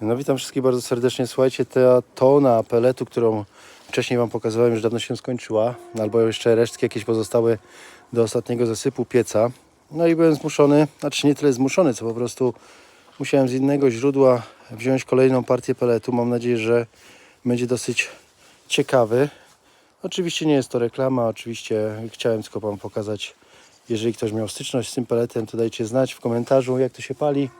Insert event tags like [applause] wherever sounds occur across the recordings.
No witam wszystkich bardzo serdecznie. Słuchajcie, ta tona peletu, którą wcześniej Wam pokazywałem, już dawno się skończyła, albo jeszcze resztki jakieś pozostały do ostatniego zasypu pieca. No i byłem zmuszony, znaczy nie tyle zmuszony, co po prostu musiałem z innego źródła wziąć kolejną partię peletu. Mam nadzieję, że będzie dosyć ciekawy. Oczywiście nie jest to reklama, oczywiście chciałem tylko Wam pokazać, jeżeli ktoś miał styczność z tym peletem, to dajcie znać w komentarzu, jak to się pali.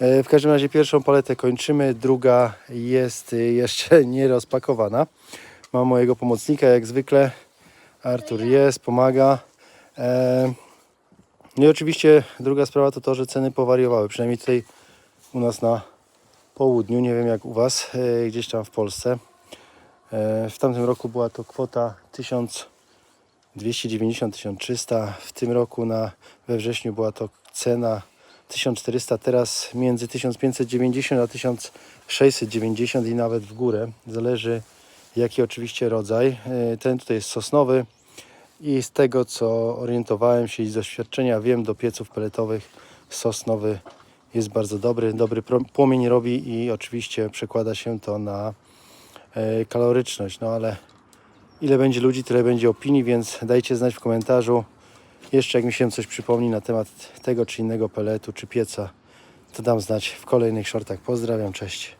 E, W każdym razie pierwszą paletę kończymy, druga jest y, jeszcze [laughs] nie rozpakowana. Mam mojego pomocnika jak zwykle. Artur jest, pomaga. E, No i oczywiście druga sprawa to to, że ceny powariowały, przynajmniej tutaj u nas na południu, nie wiem jak u Was, e, gdzieś tam w Polsce. E, W tamtym roku była to kwota 1290-1300, w tym roku na, we wrześniu była to cena 1400, teraz między 1590 a 1690 i nawet w górę. Zależy jaki oczywiście rodzaj. E, Ten tutaj jest sosnowy i z tego co orientowałem się i z doświadczenia wiem do pieców peletowych sosnowy jest bardzo dobry, dobry płomień robi i oczywiście przekłada się to na e, kaloryczność, no ale ile będzie ludzi, tyle będzie opinii, więc dajcie znać w komentarzu. Jeszcze jak mi się coś przypomni na temat tego czy innego peletu, czy pieca, to dam znać w kolejnych shortach. Pozdrawiam, cześć.